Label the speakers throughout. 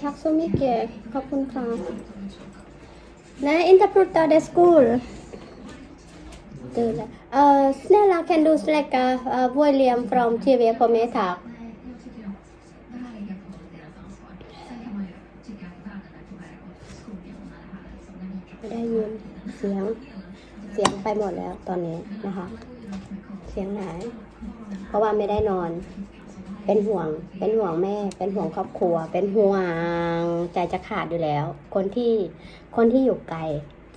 Speaker 1: Tack så mycket. ขอบคุณค่ะ Nej, inte prata det skol. Du, uh, snälla kan du släcka uh, volume från TV på mig tack? ไม่ได้ยินเสียงเสียงไปหมดแล้วตอนนี้นะคะ เสียงไหน เพราะว่าไม่ได้นอน เป็นห่วง เป็นห่วงแม่ เป็นห่วงครอบครัว เป็นห่วงใจจะขาดอยู่แล้ว คนที่คนที่อยู่ไกล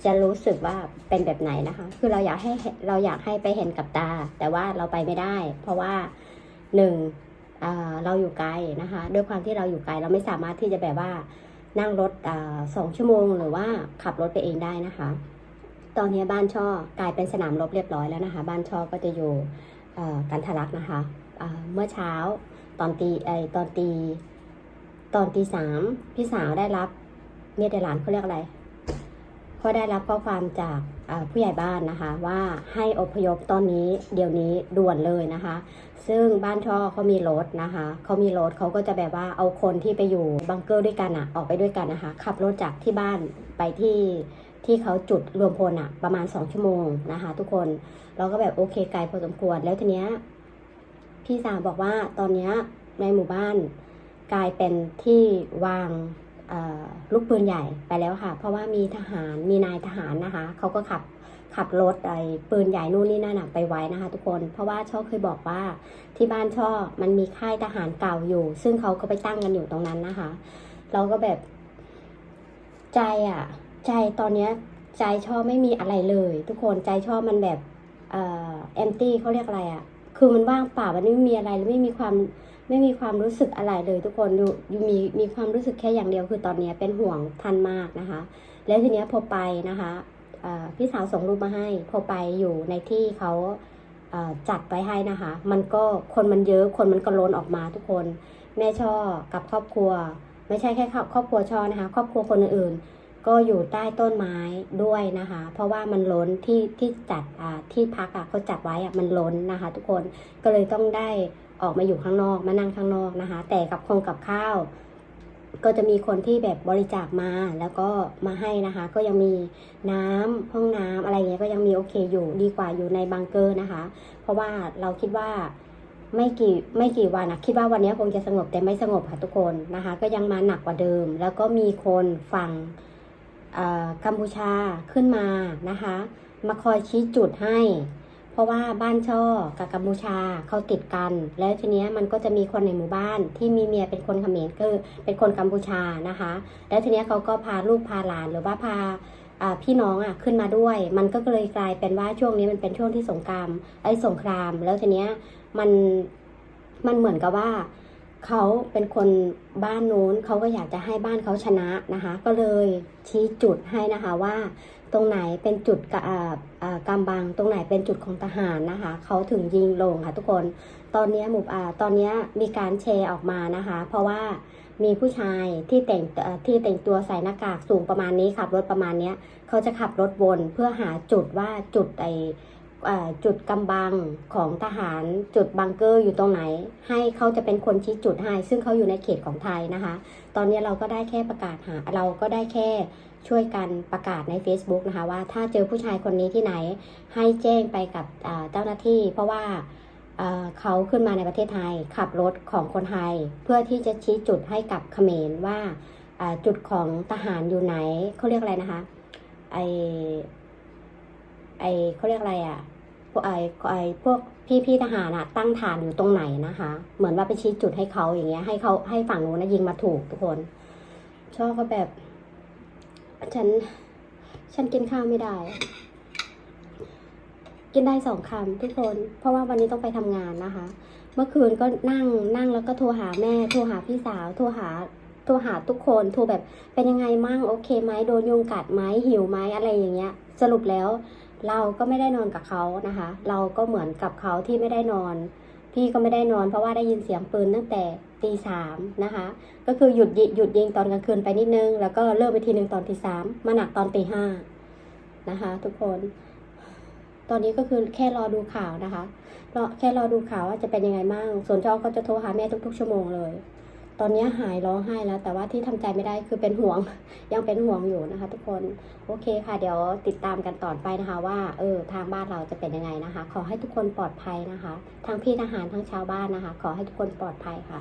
Speaker 1: จะรู้สึกว่าเป็นแบบไหนนะคะ คือเราอยากให้เราอยากให้ไปเห็นกับตา แต่ว่าเราไปไม่ได้ เพราะว่าหนึ่งเราอยู่ไกลนะคะ ด้วยความที่เราอยู่ไกลเราไม่สามารถที่จะแบบว่านั่งรถอสองชั่วโมง หรือว่าขับรถไปเองได้นะคะ ตอนนี้บ้านช่อกลายเป็นสนามรบเรียบร้อยแล้วนะคะ บ้านช่อก็จะอยู่กันทะลักนะคะ เมื่อเช้า ตอนตีไอตอนตี ตอนตีสามพี่สาวได้รับเมียเดหลานเขาเรียกอะไรเขาได้รับข้อความจากผู้ใหญ่บ้านนะคะ ว่าให้อพยพตอนนี้เดี๋ยวนี้ด่วนเลยนะคะ ซึ่งบ้านช่อเขามีรถนะคะเขามีรถเขาก็จะแบบว่าเอาคนที่ไปอยู่บังเกอร์ด้วยกันอะออกไปด้วยกันนะคะ ขับรถจากที่บ้านไปที่ที่เขาจุดรวมพลอะประมาณ 2 ชั่วโมงนะคะ ทุกคนเราก็แบบโอเคไกลพอสมควรแล้วทีเนี้ย พี่สาวบอกว่าตอนนี้ในหมู่บ้านกลายเป็นที่วางลูกปืนใหญ่ไปแล้วค่ะ เพราะว่ามีทหารมีนายทหารนะคะเขาก็ขับขับรถไอ้ปืนใหญ่นู่นนี่นั่นไปไว้นะคะ ทุกคนเพราะว่าช่อเคยบอกว่าที่บ้านช่อมันมีค่ายทหารเก่าอยู่ ซึ่งเขาก็ไปตั้งกันอยู่ตรงนั้นนะคะ เราก็แบบใจอะ ใจตอนเนี้ยใจช่อไม่มีอะไรเลย ทุกคนใจช่อมันแบบเอ่อเอมตี้เขาเรียกอะไรอะ คือมันว่างเปล่ามันไม่มีอะไรไม่มีความไม่มีความรู้สึกอะไรเลยทุกคนดูดูมีมีความรู้สึกแค่อย่างเดียวคือตอนนี้เป็นห่วงท่านมากนะคะ แล้วทีเนี้ยพอไปนะคะพี่สาวส่งรูปมาให้ พอไปอยู่ในที่เขาจัดไว้ให้นะคะ มันก็คนมันเยอะคนมันก็ล้นออกมาทุกคน แม่ช่อกับครอบครัว ไม่ใช่แค่ครอบครัวช่อนะคะ ครอบครัวคนอื่น ก็อยู่ใต้ต้นไม้ด้วยนะคะ เพราะว่ามันล้นที่ที่จัดที่พักอะเขาจัดไว้อะมันล้นนะคะ ทุกคนก็เลยต้องได้ออกมาอยู่ข้างนอกมานั่งข้างนอกนะคะ แต่กับคงกับข้าว ก็จะมีคนที่แบบบริจาคมาแล้วก็มาให้นะคะ ก็ยังมีน้ำห้องน้ำอะไรเงี้ยก็ยังมีโอเคอยู่ดีกว่าอยู่ในบังเกอร์นะคะ เพราะว่าเราคิดว่าไม่กี่ไม่กี่วันนะคิดว่าวันนี้คงจะสงบแต่ไม่สงบค่ะทุกคนนะคะ ก็ยังมาหนักกว่าเดิม แล้วก็มีคนฝั่ง กัมพูชาขึ้นมานะคะ มาคอยชี้จุดให้ เพราะว่าบ้านช่อกับกัมพูชาเขาติดกัน แล้วทีเนี้ยมันก็จะมีคนในหมู่บ้านที่มีเมียเป็นคนเขมรก็คือเป็นคนกัมพูชานะคะ แล้วทีเนี้ยเขาก็พาลูกพาหลานหรือว่าพาอ่าพี่น้องอะขึ้นมาด้วย มันก็เลยกลายเป็นว่าช่วงนี้มันเป็นช่วงที่สงครามไอ้สงคราม แล้วทีเนี้ยมันมันเหมือนกับว่า เขาเป็นคนบ้านโน้นเขาก็อยากจะให้บ้านเขาชนะนะคะ ก็เลยชี้จุดให้นะคะว่า ตรงไหนเป็นจุดกะอ่าอ่ากำบัง ตรงไหนเป็นจุดของทหารนะคะเขาถึงยิงลงค่ะทุกคน ตอนนี้หมู่ตอนนี้มีการแชร์ออกมานะคะ เพราะว่ามีผู้ชายที่แต่งที่แต่งตัวใส่หน้ากากสูงประมาณนี้ขับรถประมาณนี้เขาจะขับรถวนเพื่อหาจุดว่าจุดไอ จุดกำบังของทหารจุดบังเกอร์อยู่ตรงไหน ให้เขาจะเป็นคนชี้จุดให้ ซึ่งเขาอยู่ในเขตของไทยนะคะ ตอนนี้เราก็ได้แค่ประกาศหา เราก็ได้แค่ช่วยกันประกาศใน Facebook นะคะ ว่าถ้าเจอผู้ชายคนนี้ที่ไหน ให้แจ้งไปกับเจ้าหน้าที่ เพราะว่าเเขาขึ้นมาในประเทศไทยขับรถของคนไทย เพื่อที่จะชี้จุดให้กับเขมรว่าจุดของทหารอยู่ไหนเขาเรียกอะไรนะคะไอไอเขาเรียกอะไรอะ่ะ วกไอไอพวกพี่พี่ทหารอะตั้งฐานอยู่ตรงไหนนะคะ เหมือนว่าไปชี้จุดให้เขาอย่างเงี้ย ให้เขาให้ฝั่งนู้นนะยิงมาถูกทุกคนชอบก็แบบ ฉัน ฉันกินข้าวไม่ได้ กินได้สองคำทุกคน เพราะว่าวันนี้ต้องไปทำงานนะคะ เมื่อคืนก็นั่งนั่งแล้วก็โทรหาแม่ โทรหาพี่สาว โทรหาโทรหาทุกคนโทรแบบเป็นยังไงมั่งโอเคไหมโดนยุงกัดไหมหิวไหมอะไรอย่างเงี้ย สรุปแล้ว เราก็ไม่ได้นอนกับเขานะคะ เราก็เหมือนกับเขาที่ไม่ได้นอน พี่ก็ไม่ได้นอนเพราะว่าได้ยินเสียงปืนตั้งแต่ตีสามนะคะ ก็คือหยุดยิหยุดยิงตอนกลางคืนไปนิดนึง แล้วก็เลิกไปทีหนึ่งตอนตีสามมาหนักตอนตีห้านะคะ ทุกคน ตอนนี้ก็คือแค่รอดูข่าวนะคะรอแค่รอดูข่าวว่าจะเป็นยังไงบ้างส่วนเจ้าก็จะโทรหาแม่ทุกๆ ชั่วโมงเลย ตอนนี้หายร้องไห้แล้ว แต่ว่าที่ทำใจไม่ได้คือเป็นห่วง ยังเป็นห่วงอยู่นะคะ ทุกคนโอเคค่ะ เดี๋ยวติดตามกันต่อไปนะคะ ว่าเออทางบ้านเราจะเป็นยังไงนะคะ ขอให้ทุกคนปลอดภัยนะคะ ทั้งพี่ทหารทั้งชาวบ้านนะคะ ขอให้ทุกคนปลอดภัยค่ะ